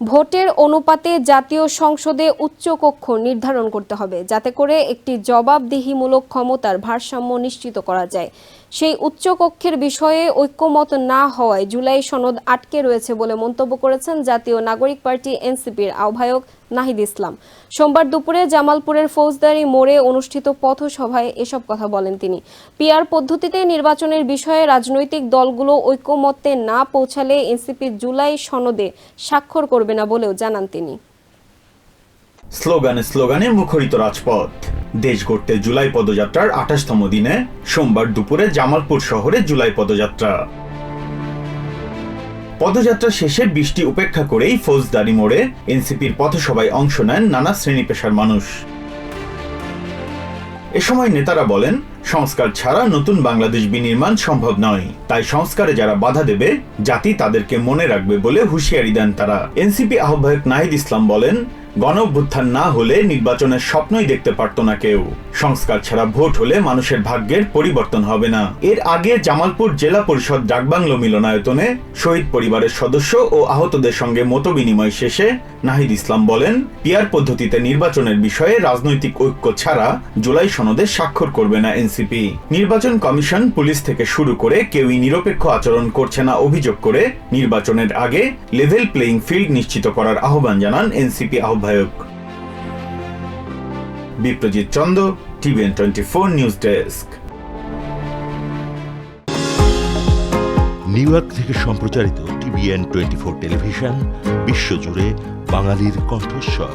ভোটের অনুপাতে জাতীয় সংসদে উচ্চকক্ষ নির্ধারণ করতে হবে, যাতে করে একটি জবাবদিহিমূলক ক্ষমতার ভারসাম্য নিশ্চিত করা যায়। সেই উচ্চকক্ষের বিষয়ে ঐক্যমত না হওয়ায় জুলাই সনদ আটকে রয়েছে বলে মন্তব্য করেছেন জাতীয় নাগরিক পার্টি এনসিপির আহ্বায়ক নাহিদ ইসলাম। সোমবার দুপুরে জামালপুরের ফৌজদারি মোড়ে অনুষ্ঠিত পথসভায় এসব কথা বলেন তিনি। পিআর পদ্ধতিতে নির্বাচনের বিষয়ে রাজনৈতিক দলগুলো ঐক্যমত্যে না পৌঁছালে এনসিপি জুলাই সনদে স্বাক্ষর করবে না বলেও জানান তিনি। স্লোগানে স্লোগানে মুখরিত রাজপথ। দেশ গড়তে জুলাই পদযাত্রার আঠাশতম দিনে সোমবার দুপুরে জামালপুর শহরে জুলাই পদযাত্রা। পদযাত্রা শেষে বৃষ্টি উপেক্ষা করেই ফৌজদারি মোড়ে এনসিপির পথসভায় অংশ নেন নানা শ্রেণি পেশার মানুষ। এ সময় নেতারা বলেন সংস্কার ছাড়া নতুন বাংলাদেশ বিনির্মাণ সম্ভব নয়। তাই সংস্কারে যারা বাধা দেবে, জাতি তাদেরকে মনে রাখবে বলে হুঁশিয়ারি দেন তারা। এনসিপি আহ্বায়ক নাহিদ ইসলাম বলেন গণ অভ্যুত্থান না হলে নির্বাচনের স্বপ্নই দেখতে পারত না কেউ। সংস্কার ছাড়া ভোট হলে মানুষের ভাগ্যের পরিবর্তন হবে না। এর আগে জামালপুর জেলা পরিষদ ডাকবাংলো মিলনায়তনে শহীদ পরিবারের সদস্য ও আহতদের সঙ্গে মতবিনিময় শেষে নাহিদ ইসলাম বলেন পিয়ার পদ্ধতিতে নির্বাচনের বিষয়ে রাজনৈতিক ঐক্য ছাড়া জুলাই সনদে স্বাক্ষর করবে না এনসিপি। নির্বাচন কমিশন পুলিশ থেকে শুরু করে কেউই নিরপেক্ষ আচরণ করছে না অভিযোগ করে নির্বাচনের আগে লেভেল প্লেইং ফিল্ড নিশ্চিত করার আহ্বান জানান এনসিপি আহ্বায়ক। Biprajit Chanda TVN twenty four news desk New York থেকে সম্প্রচারিত টিভিএন টোয়েন্টি ফোর টেলিভিশন বিশ্বজুড়ে বাঙালির কণ্ঠস্বর।